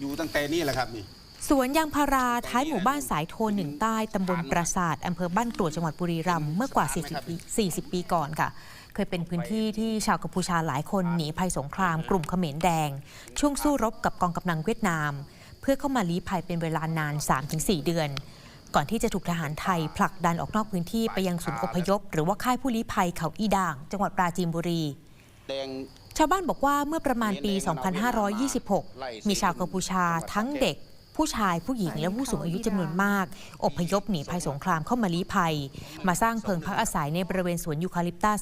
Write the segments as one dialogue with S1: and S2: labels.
S1: อยู่ตั้งแต่นี่แหละครับนี่
S2: สวนยางพาราท้ายหมู่บ้านสายโทนหนึ่งใต้ ตำบลปราสาทอำเภอบ้านกรวดจังหวัดบุรีรัมย์เมื่อกว่า 40 ปี 40 ปีก่อนค่ะ เคยเป็นพื้นที่ที่ชาวกัมพูชาหลายคนหนีภัยสงคราม กลุ่มเขมรแดง ช่วงสู้รบกับกองกำลังเวียดนาม เพื่อเข้ามาลี้ภัยเป็นเวลานาน 3-4 เดือน ก่อนที่จะถูกทหารไทยผลักดันออกนอกพื้นที่ไปยังศูนย์อพยพ หรือว่าค่ายผู้ลี้ภัยเขาอีด่าง จังหวัดปราจีนบุรี
S1: แดง
S2: ชาวบ้านบอกว่าเมื่อประมาณปี 2526 มีชาวกัมพูชาทั้งเด็ก ผู้ชายผู้หญิงและผู้สูงอายุจำนวนมาก อพยพหนีภัยสงครามเข้ามาลี้ภัย มาสร้างเพิงพักอาศัยในบริเวณสวนยูคาลิปตัส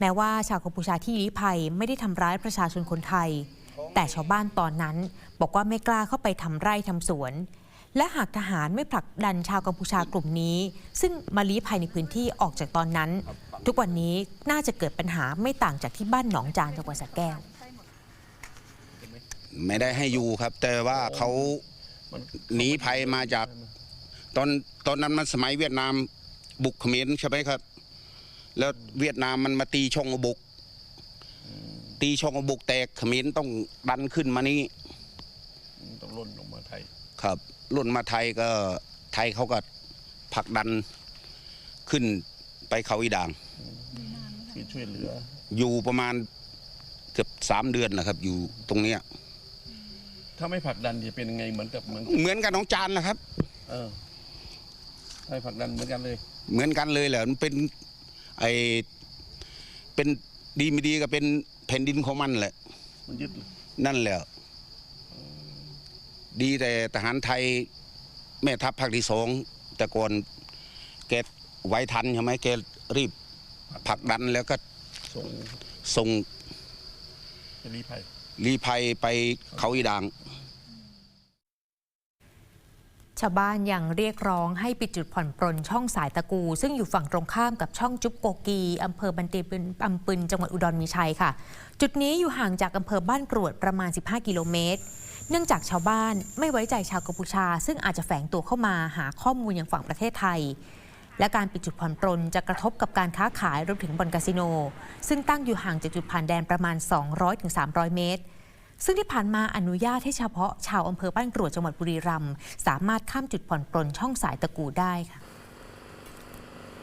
S2: แม้ว่าชาวกัมพูชาที่ลี้ภัยไม่ได้ทำร้ายประชาชนคนไทย แต่ชาวบ้านตอนนั้นบอกว่าไม่กล้าเข้าไปทำไร่ทำสวน และหากทหารไม่ผลักดันชาวกัมพูชากลุ่มนี้ ซึ่งมาลี้ภัยในพื้นที่ออกจากตอนนั้น ทุกวันนี้น่าจะเกิดปัญหาไม่ต่างจากที่บ้านหนองจานจังหวัดสระแก้ว
S1: ไม่ได้ให้อยู่ครับ แต่ว่าเขาหนีภัยมาจากตอนตอนนั้นมันสมัยเวียดนามบุกเขมรใช่ไหมครับ แล้วเวียดนามมันมาตีช่องอุบุก ตีช่องอุบุกแตกเขมรต้องดันขึ้นมานี่
S3: ต้องล่นลงมาไทย
S1: ครับ รุ่นมาไทยก็ไทยเขาก็ผลักดันขึ้นไปเขาอีด่าง
S3: คือช่วยเหลือ
S1: อยู่ประมาณเกือบสามเดือนนะครับ อยู่ตรงเนี้ย
S3: ถ้าไม่ผลักดันจะเป็นยังไงเหมือนกับเหมือน
S1: เหมือนกับน้องจานนะครับ
S3: เออถ้าไม่ผลักดันเหมือนกันเลย
S1: เหมือนกันเลยแหละมันเป็นไอเป็นดีไม่ดีก็เป็นแผ่นดินของมันแหละ
S3: มันยึดเลย
S1: นั่นแหละ ดีแต่ทหารไทยแม่ทัพภาคที่สองแต่ก่อนแกไว้ทันใช่ไหมแกรีบผลักดันแล้วก็
S3: ส่ง
S1: ส่ง
S3: ไปรีภัย
S1: รีภัยไปเขาอีด่าง
S2: ชาวบ้านยังเรียกร้องให้ปิดจุดผ่อนปรนช่องสายตะกู ซึ่งอยู่ฝั่งตรงข้ามกับช่องจุ๊บโกกีอำเภอบันเตปืนอำปึนจังหวัดอุดรมีชัยค่ะ จุดนี้อยู่ห่างจากอำเภอบ้านกรวดประมาณ 15 กิโลเมตร เนื่องจากชาวบ้านไม่ไว้ใจชาวกัมพูชา ซึ่งอาจจะแฝงตัวเข้ามาหาข้อมูลอย่างฝั่งประเทศไทย และการปิดจุดผ่อนปรนจะกระทบกับการค้าขายรวมถึงบ่อนคาสิโน ซึ่งตั้งอยู่ห่างจากจุดผ่านแดนประมาณ 200-300 เมตร ซึ่งที่ผ่านมาอนุญาตให้เฉพาะชาวอำเภอบ้านกรวดจังหวัดบุรีรัมย์สามารถข้ามจุดผ่อนปรนช่องสายตะกูได้ค่ะ